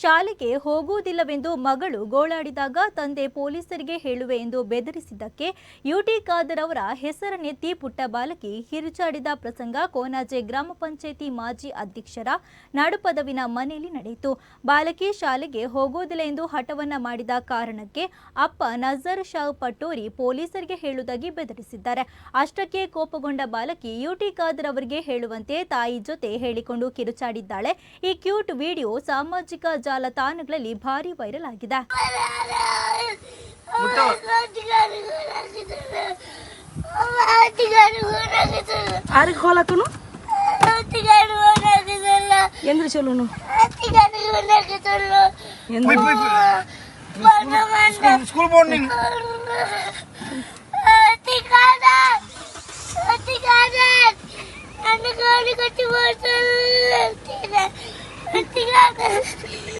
ಶಾಲೆಗೆ ಹೋಗುವುದಿಲ್ಲವೆಂದು ಮಗಳು ಗೋಳಾಡಿದಾಗ ತಂದೆ ಪೊಲೀಸರಿಗೆ ಹೇಳುವೆ ಎಂದು ಬೆದರಿಸಿದ್ದಕ್ಕೆ ಯುಟಿ ಖಾದರ್ ಅವರ ಹೆಸರನ್ನೆತ್ತಿ ಪುಟ್ಟ ಬಾಲಕಿ ಕಿರುಚಾಡಿದ ಪ್ರಸಂಗ ಕೋನಾಜೆ ಗ್ರಾಮ ಪಂಚಾಯಿತಿ ಮಾಜಿ ಅಧ್ಯಕ್ಷರ ನಾಡುಪದವಿನ ಮನೆಯಲ್ಲಿ ನಡೆಯಿತು. ಬಾಲಕಿ ಶಾಲೆಗೆ ಹೋಗುವುದಿಲ್ಲ ಎಂದು ಹಠವನ್ನ ಮಾಡಿದ ಕಾರಣಕ್ಕೆ ಅಪ್ಪ ನಜರ್ ಶಾವ್ ಪಟೋರಿ ಪೊಲೀಸರಿಗೆ ಹೇಳುವುದಾಗಿ ಬೆದರಿಸಿದ್ದಾರೆ. ಅಷ್ಟಕ್ಕೆ ಕೋಪಗೊಂಡ ಬಾಲಕಿ ಯುಟಿ ಖಾದರ್ ಅವರಿಗೆ ಹೇಳುವಂತೆ ತಾಯಿ ಜೊತೆ ಹೇಳಿಕೊಂಡು ಕಿರುಚಾಡಿದ್ದಾಳೆ. ಈ ಕ್ಯೂಟ್ ವಿಡಿಯೋ ಸಾಮಾಜಿಕ ಜಾಲತಾಣಗಳಲ್ಲಿ ಭಾರಿ ವೈರಲ್ ಆಗಿದೆ ಆರಿಗೆ ಹೋಲಕ್ಕನು ಎಂದ್ರೆ ಚಲೋನು ಎಂದ್ರೆ ಸ್ಕೂಲ್ ಬಾಂಡಿಂಗ್ ನನ್ನ ಗಾಡಿ ಕಟ್ಟಿ ಬರ್ತಾರೆ